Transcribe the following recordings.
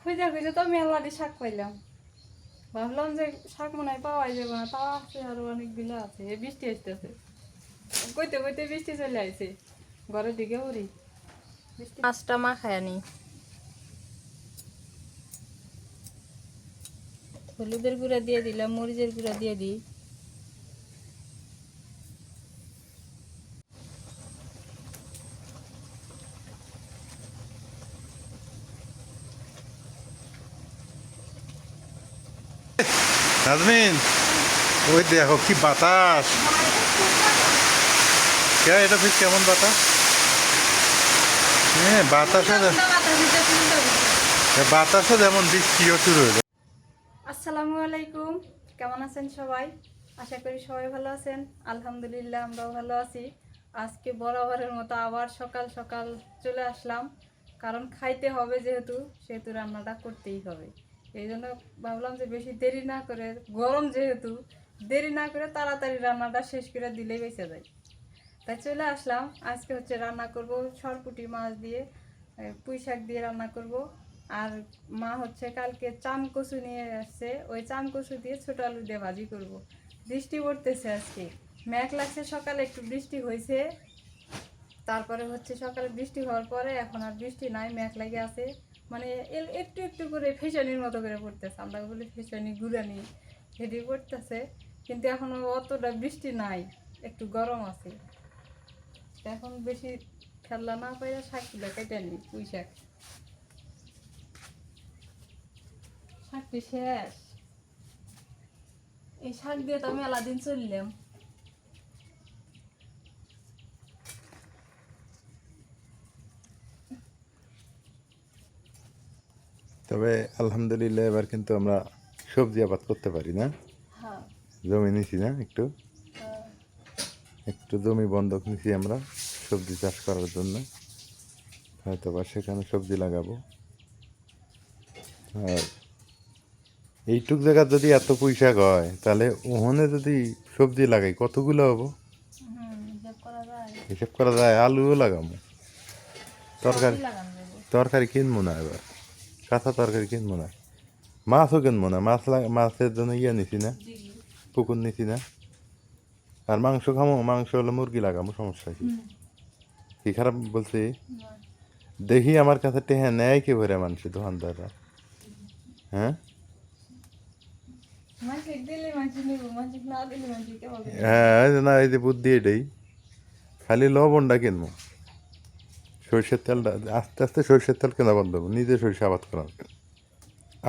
খুঁজে খুঁজে তো মেলাটি শাক পাইলাম। ভাবলাম যে শাক মনে হয় পাওয়াই যাবে না, তাও আছে আরও অনেকগুলো আছে। বৃষ্টি আসতেছে। কইতে কইতে বৃষ্টি চলে আসে ঘরের দিকে উড়ি। পাঁচটা মা খায় নি। হলুদের গুঁড়া দিয়ে দিলাম, মরিচের গুঁড়া দিয়ে দিই। নাজমিন। ওই দেখো কি বাতাস। এটা ফির কেমন বাতাস? হ্যাঁ বাতাসে বাতাসে যেমন বৃষ্টিও শুরু হয়ে আসসালামু আলাইকুম। কেমন আছেন সবাই? আশা করি সবাই ভালো আছেন। আলহামদুলিল্লাহ, আমরাও ভালো আছি। আজকে বরাবরের মতো আবার সকাল সকাল চলে আসলাম। কারণ খাইতে হবে যেহেতু, সেহেতু রান্নাটা করতেই হবে। এই জন্য ভাবলাম যে বেশি দেরি না করে, গরম যেহেতু, দেরি না করে তাড়াতাড়ি রান্নাটা শেষ করে দিলেই বেঁচে যায়। তাই চলে আসলাম। আজকে হচ্ছে রান্না করব সরপুটি মাছ দিয়ে পুঁই শাক দিয়ে রান্না করব। আর মা হচ্ছে কালকে চাম কচু নিয়ে আসছে। ওই চাম কচু দিয়ে ছোট আলু দিয়ে ভাজি করব। বৃষ্টি পড়তেছে আজকে। মেঘ লাগছে, সকালে একটু বৃষ্টি হয়েছে তারপরে হচ্ছে সকালে বৃষ্টি হওয়ার পরে এখন আর বৃষ্টি নাই, মেঘ লাগে আছে। মানে একটু একটু করে ফেসানির মতো করে পড়তেছে। আমরা বলি ফেসানি গুড়ানি হেঁটে পড়তেছে, কিন্তু এখনও অতটা বৃষ্টি নাই, একটু গরম আছে। এখন বেশি খেলা না পাইয়া শাক তুলে কেটে নি, পুঁই শাক। শাকটি শেষ। এই শাক দিয়ে তো মেলা দিন চললাম। তবে আলহামদুলিল্লাহ এবার কিন্তু আমরা সবজি আবাদ করতে পারি না। হ্যাঁ। জমি নিছি না একটু। হ্যাঁ। একটু জমি বন্ধক নিছি আমরা সবজি চাষ করার জন্য। হয়তো বা সেখানে সবজি লাগাবো। আর এইটুক জায়গা যদি এত পয়সা হয় তাহলে ওখানে যদি সবজি লাগাই কতগুলো হব? হিসাব করা যায়। আলুও লাগাবো তরকারি তরকারি কিনবো না এবার। কাঁচা তরকারি কিনবো না মাছও কিনবো না মাছ লাগা- মাছের জন্য ইয়ে নিছি না পুকুর নিছি না আর মাংস খামো মাংস হলে মুরগি লাগাবো সমস্যা কি কি খারাপ বলছি। দেখি আমার কাছে টেহা নেয় কি ভরে মানুষ দোকানদাররা হ্যাঁ হ্যাঁ না এই যে বুদ্ধি এটাই খালি লবণটা কিনবো সরষের তেলটা আস্তে আস্তে সরষের তেল কেনা বন্ধ হব নিজে সরষে আবাদ করা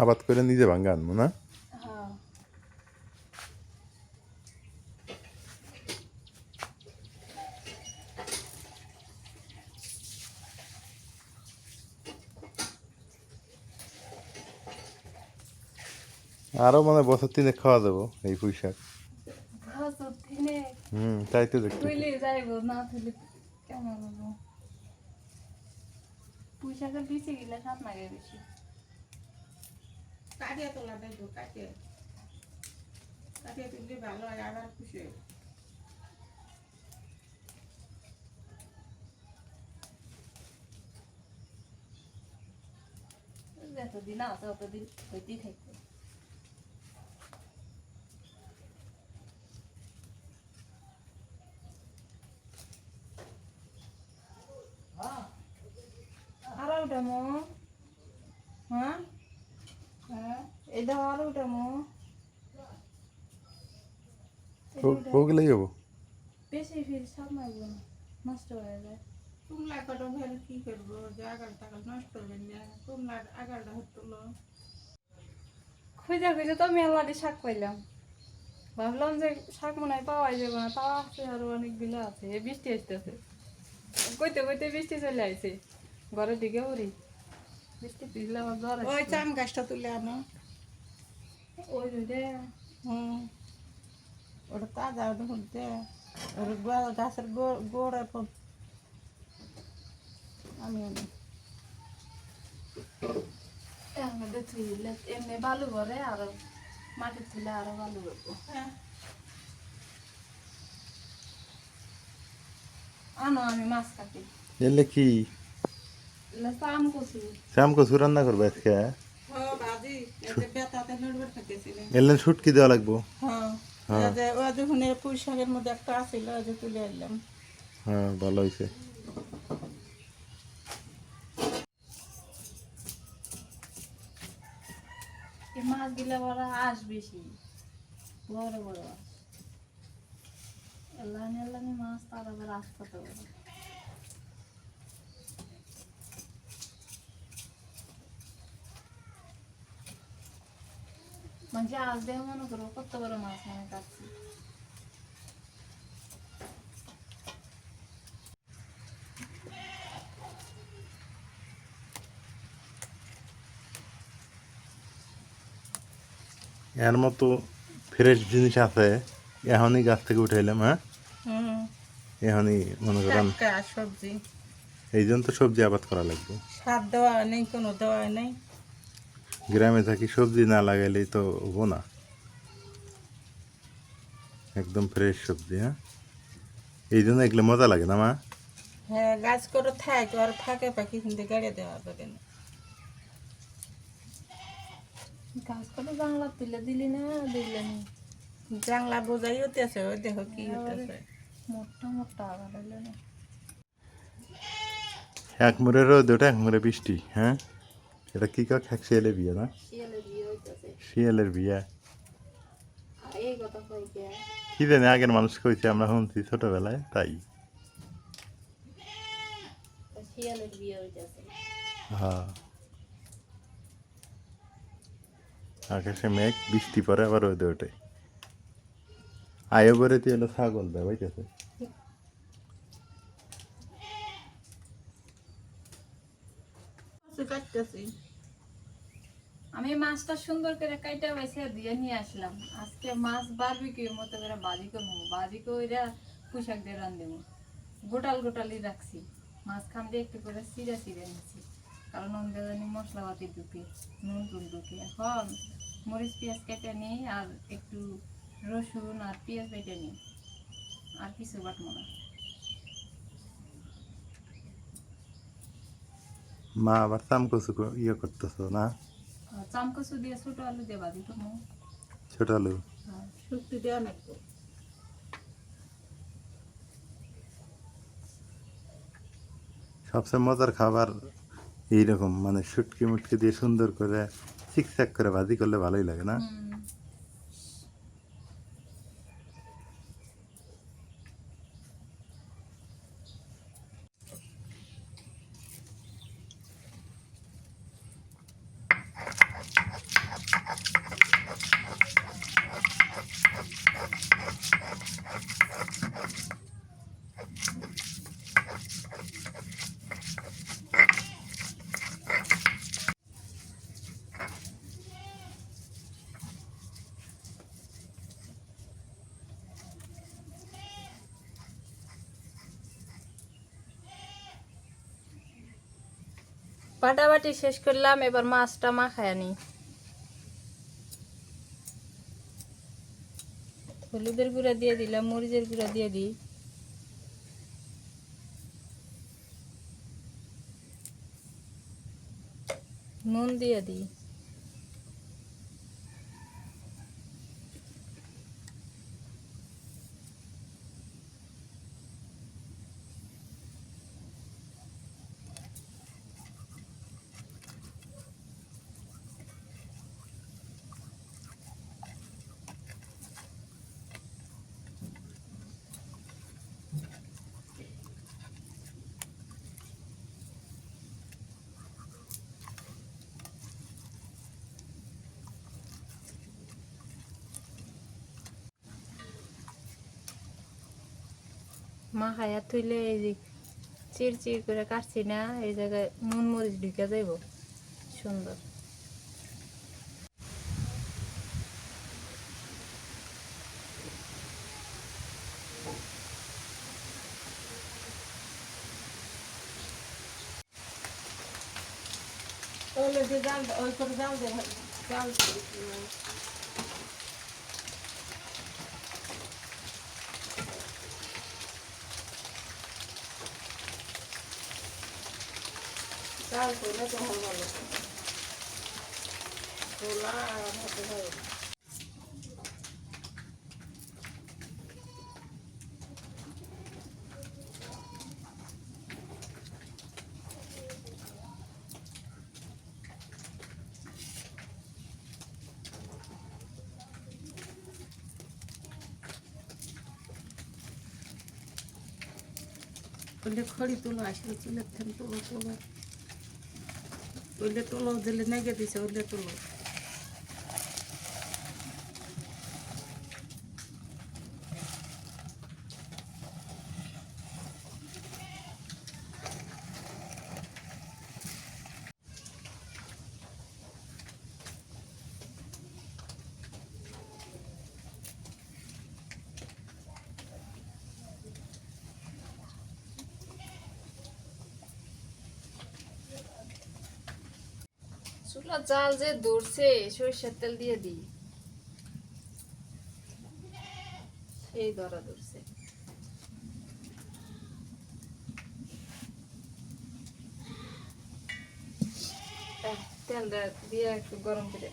আবাদ করে নিজে ভাঙ্গা আনব না? আরও মানে বছর তিনে খাওয়া যাব এই পুঁই শাক। হুম তাই তো দেখতে হব পুঁইশাকের পিছিয়ে গেলে সাত লাগে বেশি। কাটিয়ে তোলা দেখো কাটিয়ে। কাটিয়ে তুললে ভালো হয় আবার খুশি হয়। যতদিন আছে অতদিন হইতেই থাকবে আরও উঠামো। হ্যাঁ? হ্যাঁ এই দাও আরও উঠামো। ওগুলোই হব। বেশি ফির সব মারবো নষ্ট হয়ে যায়। কুমলা কত ফের কি করব? যে আগাল টাগাল নষ্ট হবে না কুমলার আগালটা হতো খুঁজে খুঁজে তো মেলাটি শাক পাইলাম। ভাবলাম যে শাক মনে হয় পাওয়াই যাবে না তাও আছে আরও অনেকগুলো আছে। বৃষ্টি আসতেছে। কইতে কইতে বৃষ্টি চলে আইছে। ঘরের দিকে উড়ি। বৃষ্টি ভিজলে আমার জ্বর ওই। চাম গাছটা তুলে আনো। ওই যে হুম। ওটা তাজা ওটা হতে ওর গোড়া গাছের গো- গোড়ায় পর- আমি আনি। এর এমনি বালু ভরে আরও মাটি তুলে আরও বালু করব আনো আমি মাছ কাটি। এলে কি? শ্যাম কচু রান্না করবে আজকে এলেন শুটকি দেওয়া লাগবো? হ্যাঁ। হ্যাঁ। ওই যে- ওই যখন পুঁই শাকের মধ্যে একটা আসিল যে তুলে এলাম হ্যাঁ ভালো হয়েছে এই মাছগুলো বড় আস বেশি। বড় বড় আস এলানি এলানি মাছ তার আবার আস কত বড়? মানে আজ দেহ মনে করো কত বড় মাছ আমি কাটছি এর মতো ফ্রেশ জিনিস আছে এখনই গাছ থেকে উঠাইলাম হ্যাঁ এখনই মনে করেন সবজি এই জন্য তো সবজি আবাদ করা লাগবে সার দেওয়া নেই কোনো দেওয়া নেই গ্রামে থাকি সবজি না লাগাইলেই তো হব না। একদম ফ্রেশ সবজি হ্যাঁ? এই জন্য এগুলো মজা লাগে না মা? হ্যাঁ গাছ করে থাক আর ফাঁকে পাখি কিন্তু গাড়ি দেওয়া হবে না। গাছ করে বাংলা তুলে দিলি না দিলে নি। জাংলা বোঝাই হতেছে ওই দেখো কি হতেছে মোটা মোটা আবার হইল না। এক মুড়ে রোদ ওটা এক মুড়ে বৃষ্টি হ্যাঁ? এটা কি কাক এক শিয়ালের বিয়ে না? শিয়ালের বিয়ে এই কথা কই কে? কি জানি আগের মানুষ কইছে আমরা শুনছি ছোটবেলায় তাই। শিয়ালের বিয়ে হইতেছে। হ্যাঁ। আকাশে মেঘ বৃষ্টি পরে আবার রোদে ওঠে। আয়ো করে তুই হলো ছাগল দেয় বুঝতেছে আমি মাছটা সুন্দর করে কাইটা বাইসে দিয়ে নিয়ে আসলাম। আজকে মাছ বারবি কি মতো করে বাজি করব। বাজি কইরা পোশাক দিয়ে রান্ধবো গোটাল গোটালি রাখছি। মাছ খান দিয়ে একটু করে সিরে সিরে নিচ্ছি। কারণ ওদের জানি মশলাপাতি ঢুকে, নুন টুন ঢুকে। এখন মরিচ পেঁয়াজ কেটে নিই আর একটু রসুন আর পেঁয়াজ বেটে নিই। আর কিছু বাটবো না। মা আবার চামকচু ইয়ে করতেছো না? চামকচু দিয়ে ছোটো আলু দিয়ে বাজি করব ছোট আলু? হ্যাঁ শুক্তি দেওয়া নাকবো সবচেয়ে মজার খাবার এইরকম মানে শুটকি মুটকি দিয়ে সুন্দর করে চিকচাক করে ভাজি করলে ভালোই লাগে না? বাটাবাটি শেষ করলাম, এবার মাছটা মাখায় নি। হলুদের গুঁড়া দিয়ে দিলাম, মরিচের গুঁড়া দিয়ে দিই। নুন দিয়ে দিই। মাখায়া থইলে এই যে চির চির করে কাটছি না এই জায়গায় নুন মরিচ ঢুকে যাইব সুন্দর তাহলে যে জাল ওই করে জাল দে জাল করলে তখন ভালো খোলা আর হতে হবে 근데 커리도 마시고 찔렀던 또 먹고 ওইলে তুলো দিলে নেগে দিছে ওইলে তুলো চুলা যে ধরছে, সরিষার তেল দিয়ে দিই। সেই ধরা তেলটা দিয়ে গরম করে।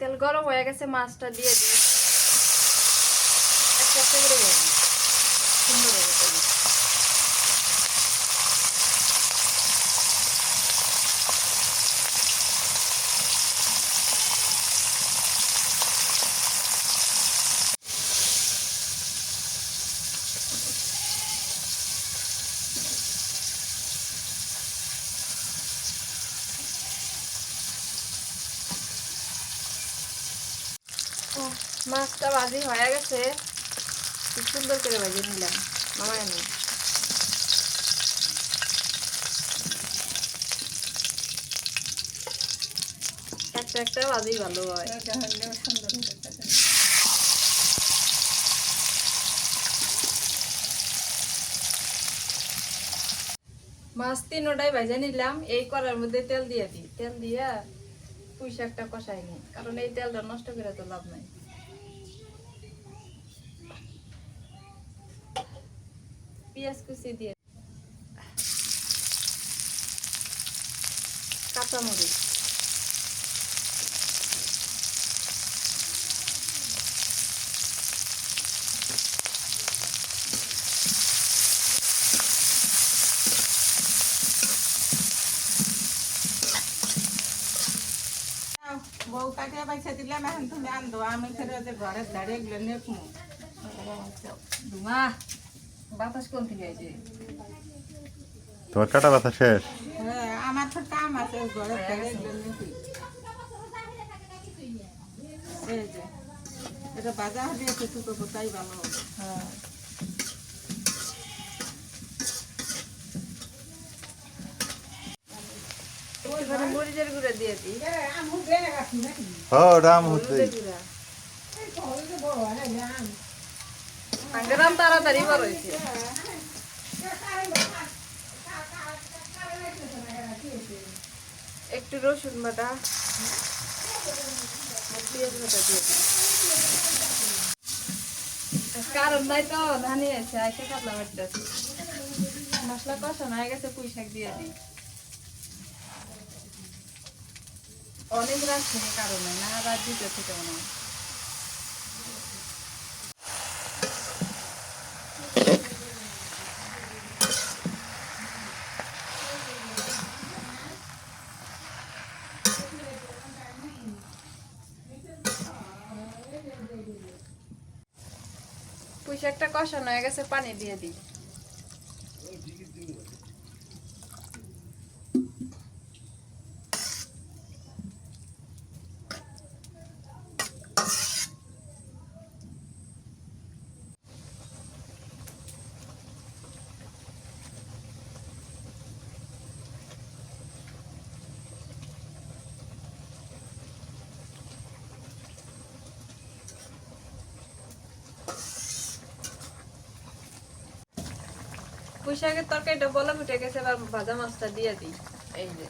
তেল গরম হয়ে গেছে, মাছটা দিয়ে দিই। একটা করে দেবেন সুন্দর হবে তেল ও, মাছটা ভাজি হয়ে গেছে। খুব সুন্দর করে ভাজি নিলাম। মামায় নি একটা একটা ভাজি ভালো হয়। মাছ তিনোটাই ভেজে নিলাম। এই করার মধ্যে তেল দিয়ে দিই। তেল দিয়া পুঁই শাকটা কষাই নি কারণ এই তেলটা নষ্ট করে তো লাভ নাই। পেঁয়াজ কুচি দিয়ে কাঁচামরিচ বউ কাটিয়ে পয়সা দিলাম এখন তুমি আনতো আমি ফেরে যে ঘরের দাঁড়িয়ে এগুলো নেকমু ধুমা বাতাস কোন থেকে আইছে তোমার কাটা ব্যথা শেষ? হ্যাঁ আমার তো কাম আছে এই এটা বাজা হলে একটু টুকো কোথায় ভালো হবে? হ্যাঁ। মরিচের গুঁড়া দিয়ে হ্যাঁ ওটা আম আগের আম তাড়াতাড়ি বড় হয়েছে। একটু রসুন বাটা দিই কারণ নাই তো, ধানি আছে, আইসে কাতলা বাটতেছি মশলা কষানো হয়ে গেছে, পুঁই শাক দিয়ে দিই অনেক রাখছি কারণে, না রাত দিতে থেকে মনে হয় পুঁই শাকটা কষানো হয়ে গেছে পানি দিয়ে দিই। শাকের তরকারিটা বলা ফুটে গেছে এবার ভাজা মাছটা দিয়ে দিই। এই যে।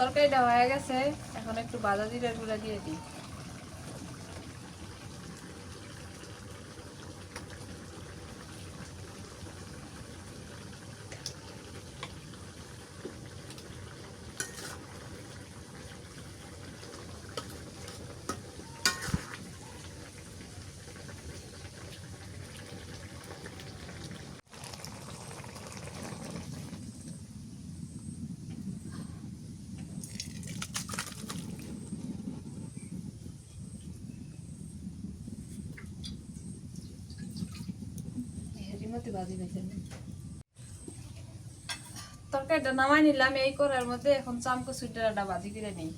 তরকারিটা হয়ে গেছে এখন একটু বাদা জিরার গুঁড়া দিয়ে দিই। নিয়েছেন তরকারিটা নামাই নিলাম, এই করার মধ্যে এখন চামকো সুইটারটা করে নিই।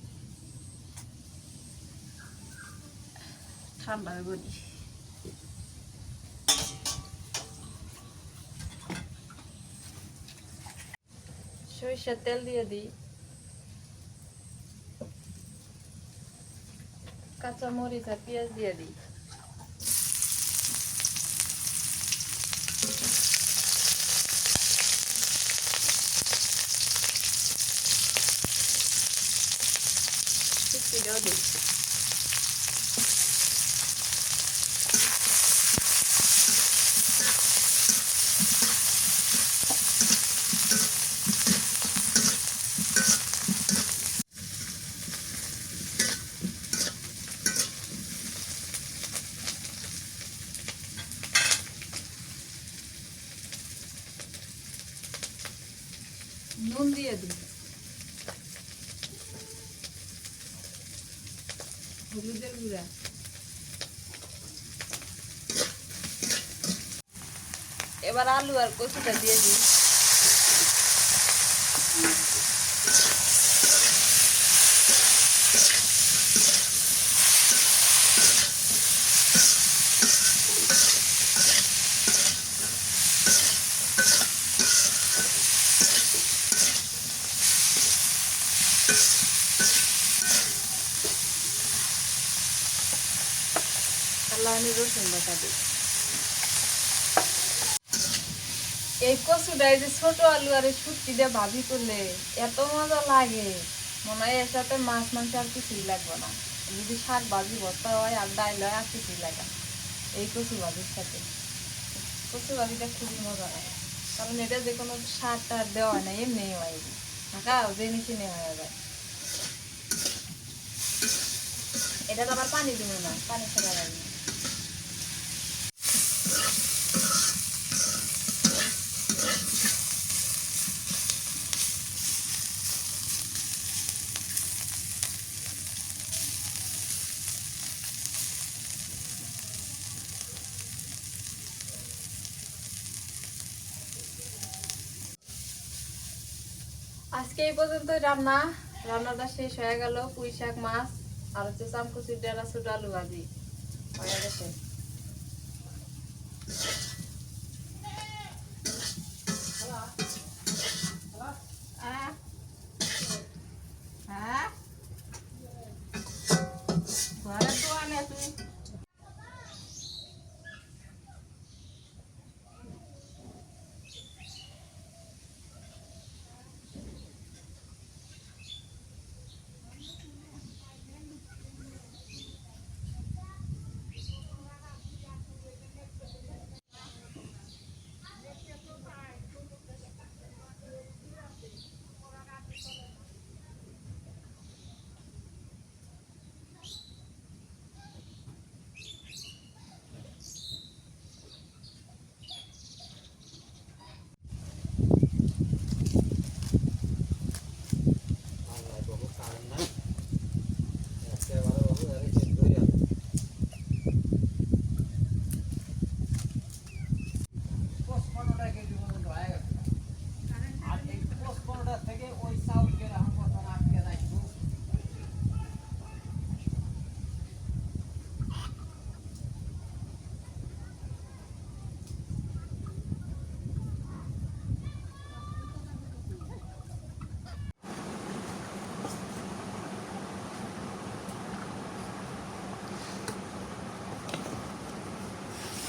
ঠান্ডা হয়ে বলি সরিষার তেল দিয়ে দিই। কাঁচা মরিচ আর পেঁয়াজ দিয়ে দিই চিচিটাও দিই নুন দিয়ে দিই হলুদের গুঁড়া এবার আলু আর কচুটা দিয়ে দিই। আল্লাহ রসুন বাটা দিই। এই কচুটা এই যে ছোট আলু আর শুটকি দিয়ে ভাজি করলে এত মজা লাগে। মনে হয় এর সাথে মাছ, মাংস আর কিছুই লাগবে না। যদি শাক ভাজি ভর্তা হয় আর ডাইল হয় আর কিছুই লাগে এই কচু ভাজির সাথে। কচু ভাজিটা খুবই মজা লাগে। কারণ এটা যে কোনো সার টার দেওয়া হয় না, এমনি হয়। ঢাকা যে মেশিনে হয়ে যায় এটা তো আবার পানি দিব না, পানি ছাড়া লাগে আজকে এই পর্যন্ত রান্না। রান্নাটা শেষ হয়ে গেল। পুঁই শাক মাছ আর হচ্ছে চামকুচির ডেরা ছোট আলু ভাজি হ্যাঁ হ্যাঁ ঘরে তো আনে তুই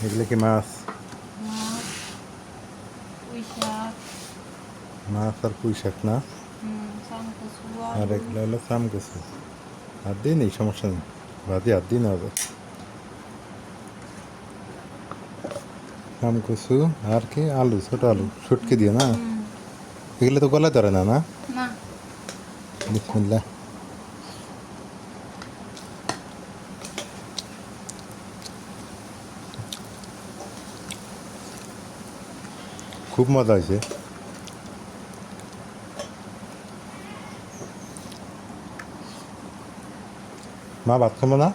এগুলো কি মাছ মাছ আর পুঁই শাক না চামকচু আর এগুলো হলো চাম কচু আর দিন এই সমস্যা নেই। ভাজি আর দিন হবে। চাম কচু আর কি? আলু ছোট আলু শুটকি দিয়ে না? এগুলো তো গলায় ধরে না না? না। বিসমিল্লাহ। খুব মজা হয়েছে। মা, ভাত খাব না?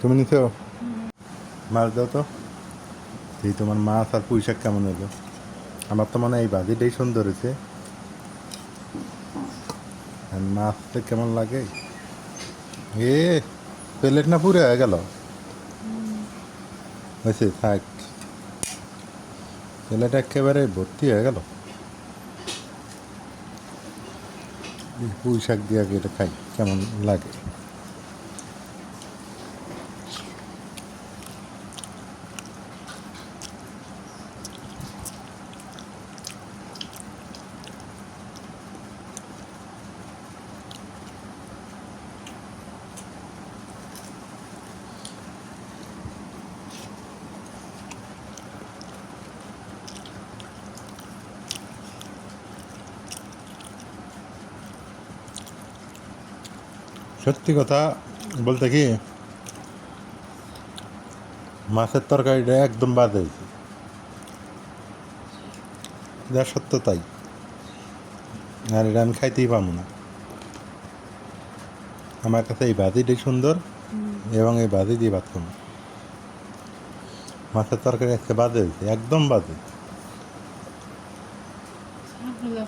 তুমি নিছো মাছ দাও তো। এই তোমার মাছ আর পুঁই কেমন হলো? আমার তো মনে হয় এই ভাজিটাই সুন্দর হয়েছে। মাছটা কেমন লাগে? এ প্লেট না পুরো হয়ে গেল? হয়েছে থাক। প্লেট একেবারে ভর্তি হয়ে গেল। পুঁই শাক দিয়ে আগে এটা খাই কেমন লাগে? সত্যি কথা বলতে কি মাছের তরকারিটা একদম বাদ হয়েছে যা সত্য তাই। আর এটা আমি খাইতেই পারব না। আমার কাছে এই ভাজিটাই সুন্দর এবং এই ভাজি দিয়ে ভাত খাব। মাছের তরকারি আজকে বাদে হয়েছে একদম বাদে। শাকগুলো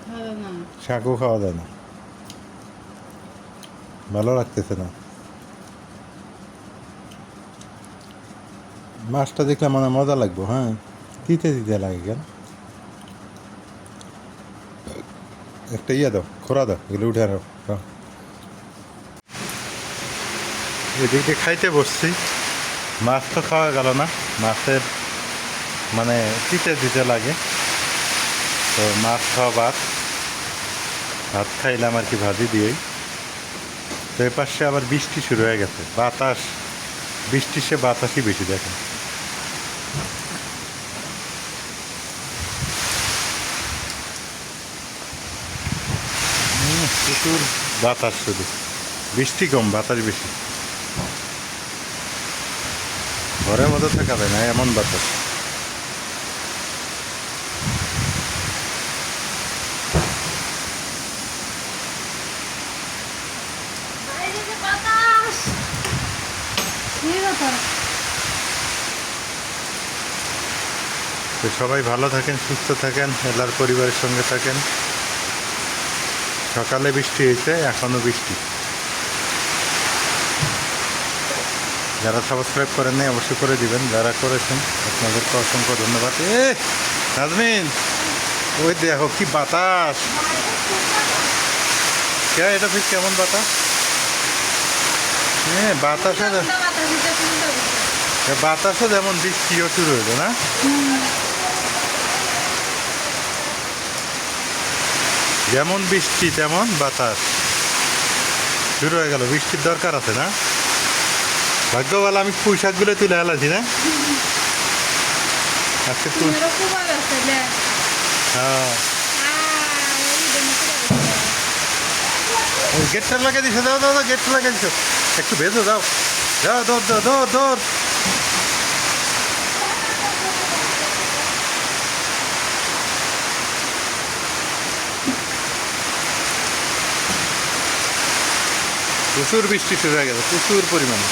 শাকও খাওয়া যায় না। ভালো লাগতেছে না। মাছটা দেখলে মনে মজা লাগবো হ্যাঁ? দিতে দিতে লাগে কেন? একটা ইয়ে দাও খোরা দাও, এগুলো উঠে আরও এদিকে খাইতে বসছি। মাছ তো খাওয়া গেল না, মাছের মানে তিতে দিতে লাগে। তো মাছ খাওয়া ভাত ভাত খাইলাম আর কি ভাজি দিয়েই। তো এ পাশে আবার বৃষ্টি শুরু হয়ে গেছে। বাতাস, বৃষ্টি সে বাতাসই বেশি দেখে। প্রচুর বাতাস শুধু। বৃষ্টি কম, বাতাস বেশি। ঘরের মধ্যে থাকা যায় না, এমন বাতাস। তো সবাই ভালো থাকেন সুস্থ থাকেন এলার পরিবারের সঙ্গে থাকেন। সকালে বৃষ্টি হয়েছে এখনও বৃষ্টি। যারা সাবস্ক্রাইব করেন নাই অবশ্যই করে দিবেন। যারা করেছেন আপনাদেরকে অসংখ্য ধন্যবাদ। এ নাজমিন! ওই দেখো কি বাতাস! কে এটা ঠিক কেমন বাতাস? হ্যাঁ বাতাসও বাতাসও যেমন বৃষ্টিও শুরু হইল না? যেমন বৃষ্টি তেমন বাতাস। শুরু হয়ে গেল বৃষ্টির দরকার আছে না? ভাগ্যবালা আমি পুঁই শাকগুলো তুলে আলাছি না? আজকে তুই হ্যাঁ। গেটটা লাগিয়ে দিছো দাও দাও দাও গেটটা লাগিয়ে দিছো। একটু ভেজো দাও। দাও দৌড় দাও দৌড় দৌড় প্রচুর বৃষ্টি শুরু হয়ে গেছে, প্রচুর পরিমাণে।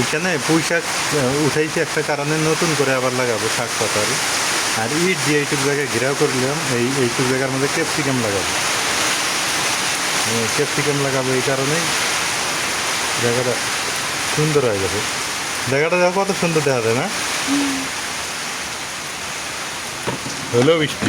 এইখানে পুঁই শাক উঠাইছে একটা কারণে নতুন করে আবার লাগাবো শাক পাতারি। আর ইট দিয়ে এইটুক জায়গায় ঘেরাও করলাম, এই এইটুক জায়গার মধ্যে ক্যাপসিকাম লাগাবো। ক্যাপসিকাম লাগাবো এই কারণেই জায়গাটা সুন্দর হয়ে গেছে। জায়গাটা দেখো কত সুন্দর দেখা যায় না? হলো বৃষ্টি